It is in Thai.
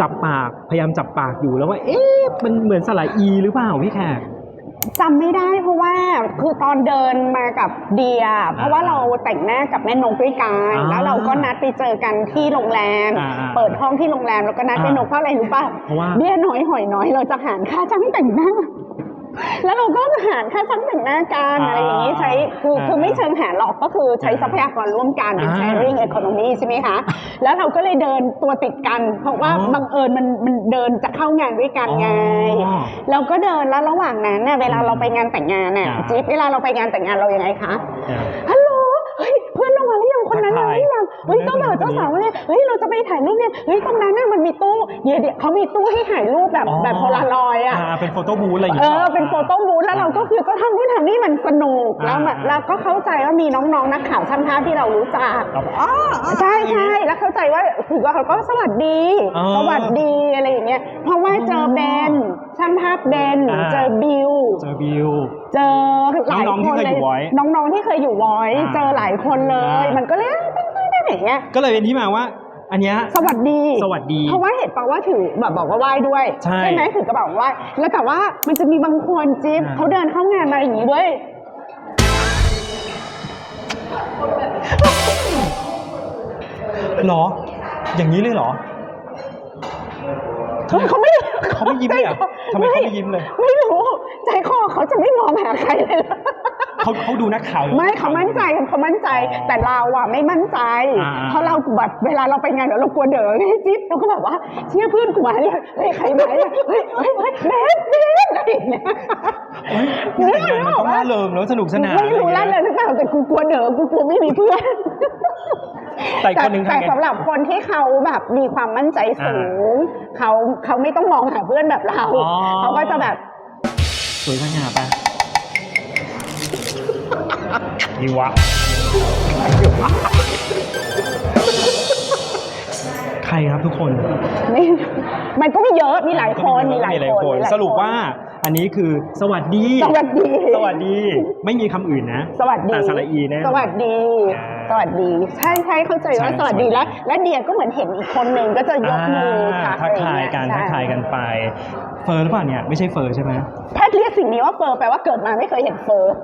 จับปากพยายามจับปากอยู่แล้วว่า เอ๊ะมันเหมือนสระอีหรือเปล่าพี่แขกจำไม่ได้เพราะว่าคือตอนเดินมากับเดีย เพราะว่าเราแต่งหน้ากับแม่นกด้วยกันอ่าแล้วเราก็นัดไปเจอกันที่โรงแรมอ่าอ่าเปิดห้องที่โรงแรมแล้วก็นัดไปอ่านนกเพราะอะไรรู้ป่ะเพราะว่าเบี้ยน้อยหอยน้อยเราจะหารค่าช่างแต่งหน้า แล้วเราก็หารค่าช่างแต่งหน้ากันอ่าอะไรอย่างนี้ใช้คืออ่าคือไม่เชิงหารหรอกก็คือใช้อ่าทรัพยากรร่วมกันเป็นอ่า sharing economy ใช่ไหมคะ แล้วเราก็เลยเดินตัวติดกัน เพราะว่าอ๋อบังเอิญมันมันเดินจะเข้างานด้วยกันไงอ๋อเราก็เดินแล้วระหว่างนั้นน่ะเวลาเราไปงานแต่งงานน่ะอ่าจิ๊บเวลาเราไปงานแต่งงานเรายังไงคะอ่าฮัลโหล คนนั้นทัมากทายหรือยังเฮ้ยคนนั้นเจ้าบ่าวคนนี้เจ้าสาวมาเนี่ยเฮ้ยเราจะไปถ่ายรูปเนี่ยเฮ้ยตรงนั้นน่ะมันมีตู้เดี๋ยวเดี๋ยวเขามีตู้ให้ถ่ายรูปแบบอ๋อแบบโพลารอยด์อะาเป็นโฟโต้บูธอะไรอย่างเอเงี้ยอเป็นโฟโต้บูธแล้วเราก็คือก็ทำนู่นทำนี่มันสนุ กแล้วแบบอ่าเราก็เข้าใจว่ามีน้องๆ นักข่าวช่างภาพที่เรารู้จักเราก็อ๋ออ๋อใช่ใช่แล้วเข้าใจว่าถือว่าเขาก็สวัสดี อ๋อสวัสดีอะไรอย่างเงี้ยเพราะว่าเจอเบนช่างภาพเบนอ่า เจอบิว เจอบิว เจอหลายน้องๆที่คนเคยเลอยู่ Voice น้องๆที่เคยอยู่วอยอ่าเจอหลายคนเลย อ่ามั มันก็เลยตึ้งตึ้งตึ้งอย่างเงี้ยก็เลยเป็นที่มาว่า อันเนี้ย สวัสดี สวัสดีเพราะว่าเห็นปะว่าถือแบบบอกว่าไหว้ด้วยใช่ไหมถือกระเป๋าไหว้แล้วแต่ว่ามันจะมีบางคนจิ๊บอ่าเขาเดินเข้างานมาอย่างนี้เว้ย หรอ อย่างนี้เลยเหรอเฮ้ยเขาไม่เขาไม่ยิ้มเลยเหรอทำไมเขาไม่ยิ้มเลย ไม่รู้ใจคอเขาจะไม่มองหาใครเลยเหรอเขาเขาดูนักข่าวไม่เขามั่นใจเขามั่นใจอ๋อแต่เราอะไม่มั่นใจอ่าเพราะเราแบบเวลาเราไปงานเดี๋ยวเรากลัวเด๋อไงจิ๊บเราก็แบบว่าเชื่อเพื่อนกูมาเนี่ยเฮ้ยใครมาเนี่ยเฮ้ยเฮ้ยเฮ้ยเบสเบสอะไรอย่างเงี้ยเฮ้ยแต่งงานมันต้องร่าเริงแล้วสนุกสนานไม่รู้แล้วเลยหรือเปล่าแต่กูกลัวเด๋อกูกลัวไม่มีเพื่อน แต่อีกคนหนึ่งแต่ทำไง สำหรับคนที่เขาแบบมีความมั่นใจสูงเขาเขาไม่ต้องมองหาเพื่อนแบบเราอ๋อ เขาก็จะแบบสวยสง่าปะดีวะใครครับทุกคน ไม่มันก็ไม่เยอะมีหลายคนมีหลายคนมีหลายสรุปว่า อันนี้คือสวัสดี สวัสดี สวัสดี ไม่มีคำอื่นนะสวัสดี แต่สระอีแน่นอนสวัสดี อ่าสวัสดี ใช่ใช่เข้าใจว่าใช่สวัสดีสวัสดี แล้ว และเดียก็เหมือนเห็นอีกคนหนึ่งก็จะยกมือออ่าทักทายกันอะไรทักองทายเงี้กันไป เฟอร์หรือเปล่าเนี่ย ไม่ใช่เฟอร์ใช่ไหม แพทย์เรียกสิ่งนี้ว่าเฟอร์แปลว่าเกิดมาไม่เคยเห็นเฟอร์